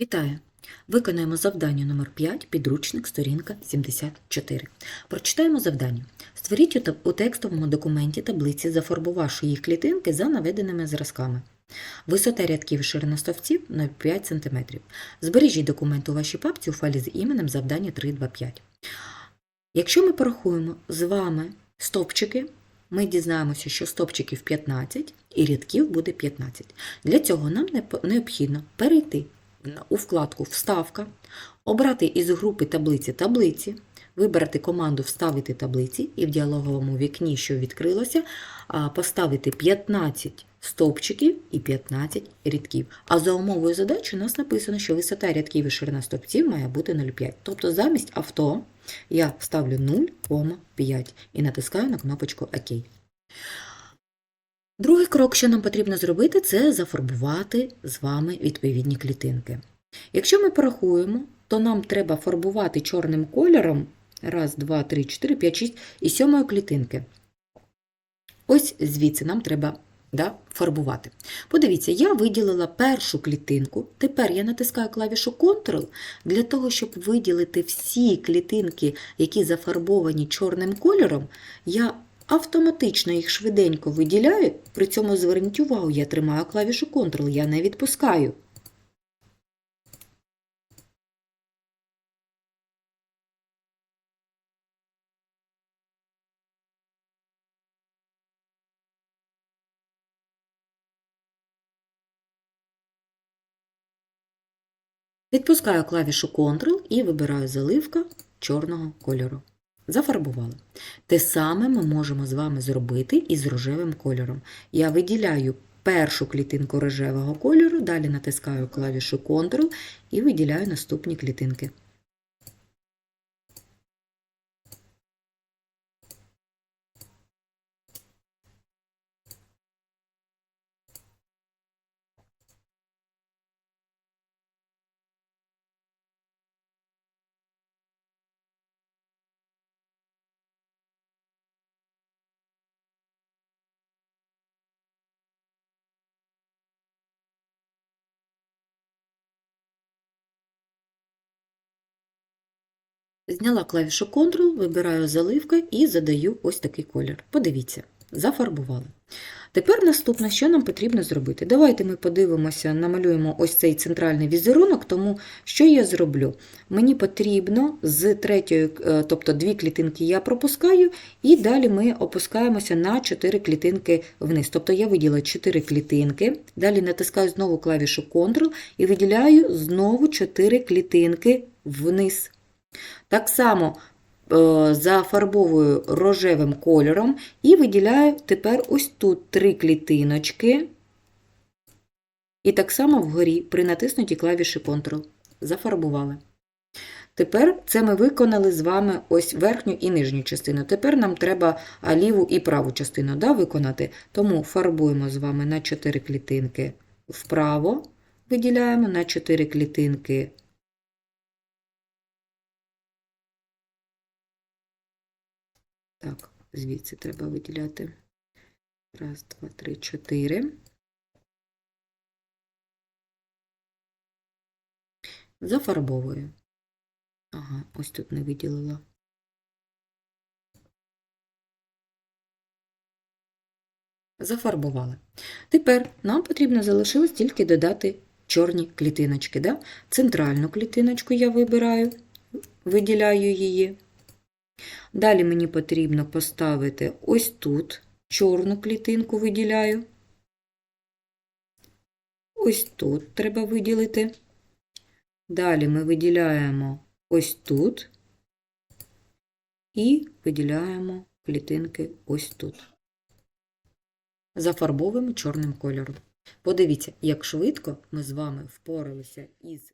Вітаю! Виконаємо завдання номер 5 підручник, сторінка 74. Прочитаємо завдання. Створіть у, текстовому документі таблиці, зафарбувавши їх клітинки за наведеними зразками. Висота рядків ширина стовпців 0,5 см. Збережіть документ у вашій папці у файлі з іменем завдання 325. Якщо ми порахуємо з вами стовпчики, ми дізнаємося, що стовпчиків 15 і рядків буде 15. Для цього нам необхідно перейти у вкладку Вставка, обрати із групи таблиці таблиці, вибрати команду Вставити таблиці і в діалоговому вікні, що відкрилося, поставити 15 стовпчиків і 15 рядків. А за умовою задачі у нас написано, що висота рядків і ширина стовпців має бути 0,5. Тобто замість авто я ставлю 0,5 і натискаю на кнопочку ОК. Другий крок, що нам потрібно зробити, це зафарбувати з вами відповідні клітинки. Якщо ми порахуємо, то нам треба фарбувати чорним кольором раз, два, три, чотири, п'ять, шість і сьомої клітинки. Ось звідси нам треба да, фарбувати. Подивіться, я виділила першу клітинку. Тепер я натискаю клавішу Ctrl для того, щоб виділити всі клітинки, які зафарбовані чорним кольором. Я автоматично їх швиденько виділяю, при цьому зверніть увагу, я тримаю клавішу Ctrl, я не відпускаю. Відпускаю клавішу Ctrl і вибираю заливка чорного кольору. Зафарбували. Те саме ми можемо з вами зробити і з рожевим кольором. Я виділяю першу клітинку рожевого кольору, далі натискаю клавішу Ctrl і виділяю наступні клітинки. Зняла клавішу Ctrl, вибираю заливка і задаю ось такий колір. Подивіться, зафарбували. Тепер наступне, що нам потрібно зробити. Давайте ми подивимося, намалюємо ось цей центральний візерунок, тому що я зроблю? Мені потрібно з третьої, е, тобто дві клітинки я пропускаю, і далі ми опускаємося на 4 клітинки вниз. Тобто я виділа 4 клітинки, далі натискаю знову клавішу Ctrl і виділяю знову 4 клітинки вниз. Так само е, зафарбовую рожевим кольором і виділяю тепер ось тут три клітиночки. І так само вгорі при натиснутій клавіші Ctrl. Зафарбували. Тепер це ми виконали з вами ось верхню і нижню частину. Тепер нам треба ліву і праву частину да, виконати. Тому фарбуємо з вами на 4 клітинки вправо, виділяємо на 4 клітинки Так, звідси треба виділяти. Раз, два, три, чотири. Зафарбовую. Ага, ось тут не виділила. Зафарбували. Тепер нам потрібно залишилось тільки додати чорні клітиночки. Да? Центральну клітиночку я вибираю, виділяю її. Далі мені потрібно поставити ось тут чорну клітинку виділяю. Ось тут треба виділити. Далі ми виділяємо ось тут і виділяємо клітинки ось тут. Зафарбовуємо чорним кольором. Подивіться, як швидко ми з вами впоралися із